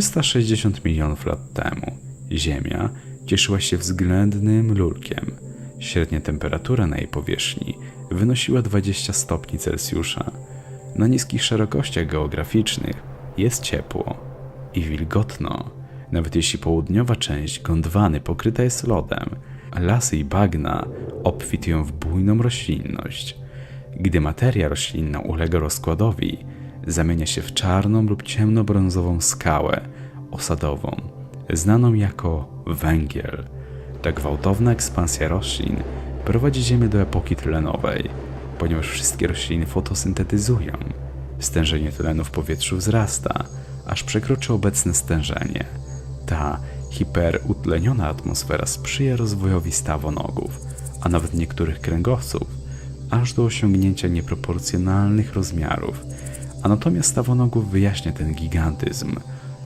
360 milionów lat temu Ziemia cieszyła się względnym lulkiem. Średnia temperatura na jej powierzchni wynosiła 20 stopni Celsjusza. Na niskich szerokościach geograficznych jest ciepło i wilgotno. Nawet jeśli południowa część Gondwany pokryta jest lodem, lasy i bagna obfitują w bujną roślinność. Gdy materia roślinna ulega rozkładowi, zamienia się w czarną lub ciemnobrązową skałę osadową, znaną jako węgiel. Ta gwałtowna ekspansja roślin prowadzi Ziemię do epoki tlenowej, ponieważ wszystkie rośliny fotosyntetyzują. Stężenie tlenu w powietrzu wzrasta, aż przekroczy obecne stężenie. Ta hiperutleniona atmosfera sprzyja rozwojowi stawonogów, a nawet niektórych kręgowców, aż do osiągnięcia nieproporcjonalnych rozmiarów. Anatomia stawonogów wyjaśnia ten gigantyzm –